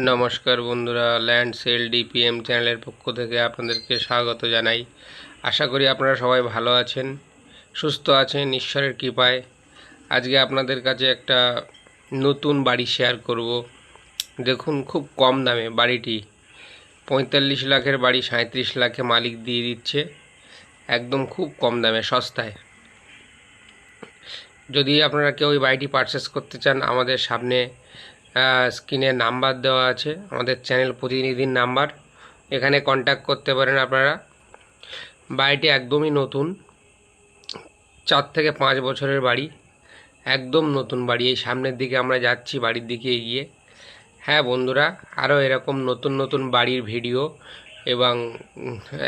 নমস্কার বন্ধুরা, land sell DPM চ্যানেলের পক্ষ থেকে আপনাদেরকে স্বাগত জানাই। আশা করি আপনারা সবাই ভালো আছেন, সুস্থ আছেন, ঈশ্বরের কৃপায়। আজকে আপনাদের কাছে একটা নতুন বাড়ি শেয়ার করব। দেখুন, খুব কম দামে বাড়িটি। পঁয়তাল্লিশ লাখের বাড়ি সাঁত্রিশ লাখে মালিক দিয়ে দিচ্ছে। একদম খুব কম দামে, সস্তায়। যদি আপনারা কেউ ওই বাড়িটি পারচেস করতে চান, আমাদের সামনে স্ক্রিনে নাম্বার দেওয়া আছে, আমাদের চ্যানেল প্রতিনিধির নাম্বার, এখানে কন্ট্যাক্ট করতে পারেন আপনারা। বাড়িটি একদমই নতুন, চার থেকে পাঁচ বছরের বাড়ি, একদম নতুন বাড়ি। এই সামনের দিকে আমরা যাচ্ছি, বাড়ির দিকে এগিয়ে। হ্যাঁ বন্ধুরা, আরও এরকম নতুন নতুন বাড়ির ভিডিও এবং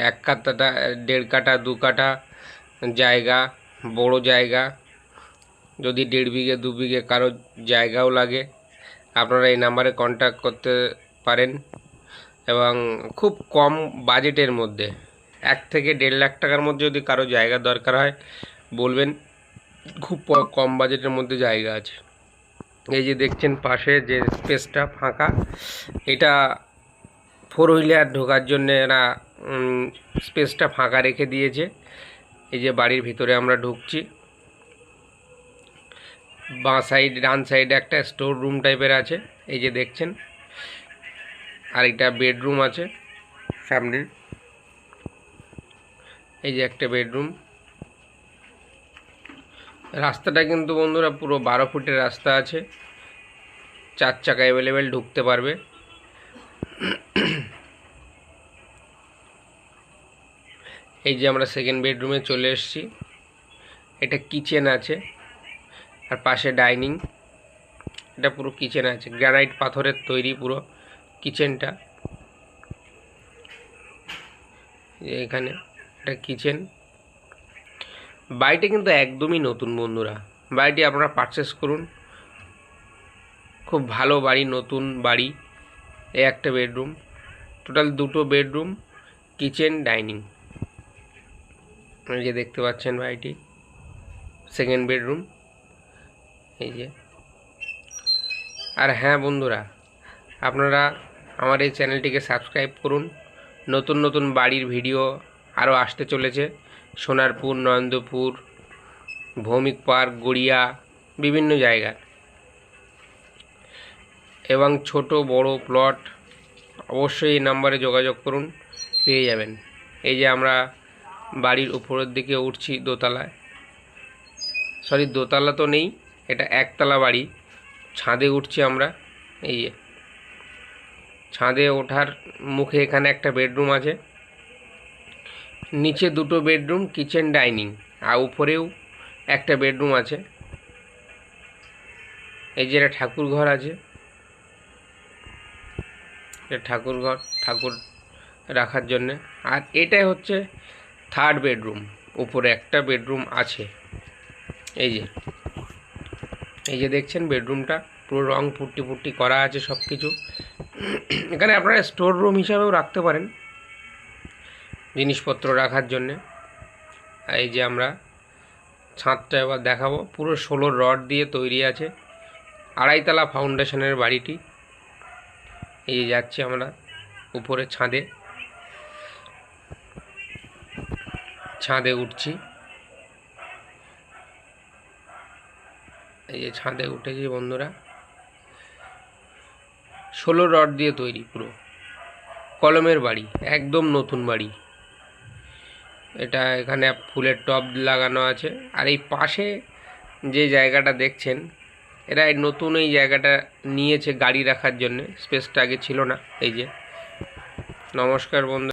এক কাটা, দেড় কাটা, দু কাটা জায়গা, বড় জায়গা, যদি দেড় বিঘে, দু বিঘে কারও জায়গাও লাগে আপনারা এই নাম্বারে কন্ট্যাক্ট করতে পারেন এবং খুব কম বাজেটের মধ্যে, এক থেকে দেড় লাখ টাকার মধ্যে যদি কারও জায়গা দরকার হয়, বলবেন, খুব কম বাজেটের মধ্যে জায়গা আছে। এই যে দেখছেন পাশে যে স্পেসটা ফাঁকা, এটা ফোর হুইলার ঢোকার জন্য এরা স্পেসটা ফাঁকা রেখে দিয়েছে। এই যে বাড়ির ভিতরে আমরা ঢুকছি। বাঁ সাইড ডান সাইডে একটা স্টোর রুম টাইপের আছে। এই যে দেখছেন আর একটা বেডরুম আছে সামনে। এই যে একটা বেডরুম রাস্তাটা কিন্তু বন্ধুরা পুরো বারো ফুটের রাস্তা আছে। চার চাকা অ্যাভেলেবেল ঢুকতে পারবে। এই যে আমরা সেকেন্ড বেডরুমে চলে এসেছি। এটা কিচেন আছে। আর পাশে ডাইনিং। এটা পুরো কিচেন আছে। গ্রানাইট পাথরের তৈরি পুরো কিচেনটা এখানে এটা কিচেন বাড়িটা কিন্তু একদমই নতুন বন্ধুরা। বাড়িটি আপনারা পারচেস করুন। খুব ভালো বাড়ি, নতুন বাড়ি। এই একটা বেডরুম টোটাল দুটো বেডরুম কিচেন ডাইনিং এই যে দেখতে পাচ্ছেন বাড়িটি। সেকেন্ড বেডরুম এই যে। আর হ্যাঁ বন্ধুরা, আপনারা আমার এই চ্যানেলটিকে সাবস্ক্রাইব করুন। নতুন নতুন বাড়ির ভিডিও আরও আসতে চলেছে। সোনারপুর নরেন্দ্রপুর ভৌমিক পার্ক, গড়িয়া, বিভিন্ন জায়গা। এবং ছোট, বড় প্লট অবশ্যই এই নাম্বারে যোগাযোগ করুন, পেয়ে যাবেন। এই যে আমরা বাড়ির উপরের দিকে উঠছি দোতলায়। সরি দোতলা তো নেই। এটা একতলা বাড়ি। ছাদে উঠছি আমরা, এই যে। ছাদে ওঠার মুখে এখানে একটা বেডরুম আছে। নিচে দুটো বেডরুম, কিচেন, ডাইনিং, আর উপরেও একটা বেডরুম আছে। এই যে একটা ঠাকুর ঘর আছে। এটা ঠাকুর ঘর, ঠাকুর রাখার জন্যে। আর এটাই হচ্ছে থার্ড বেডরুম উপরে একটা বেডরুম আছে। এই যে। এই যে দেখছেন বেডরুমটা, পুরো রং পুট্টি পুট্টি করা আছে সব কিছু এখানে আপনারা স্টোর রুম হিসাবেও রাখতে পারেন, জিনিসপত্র রাখার জন্যে। এই যে আমরা ছাদটা এবার দেখাবো, পুরো ষোলো রড দিয়ে তৈরি আছে, আড়াইতলা ফাউন্ডেশনের বাড়িটি। এই যে যাচ্ছি আমরা উপরে ছাদে। ছাদে উঠছি। এই যে ছাদে উঠেছি বন্ধুরা। ষোলো রড দিয়ে তৈরি পুরো। কলমের বাড়ি, একদম নতুন বাড়ি। এটা এখানে ফুলের টব লাগানো আছে। আর এই পাশে যে জায়গাটা দেখছেন, এরা এই নতুন এই জায়গাটা নিয়েছে গাড়ি রাখার জন্য। স্পেসটা আগে ছিল না। এই যে। নমস্কার বন্ধু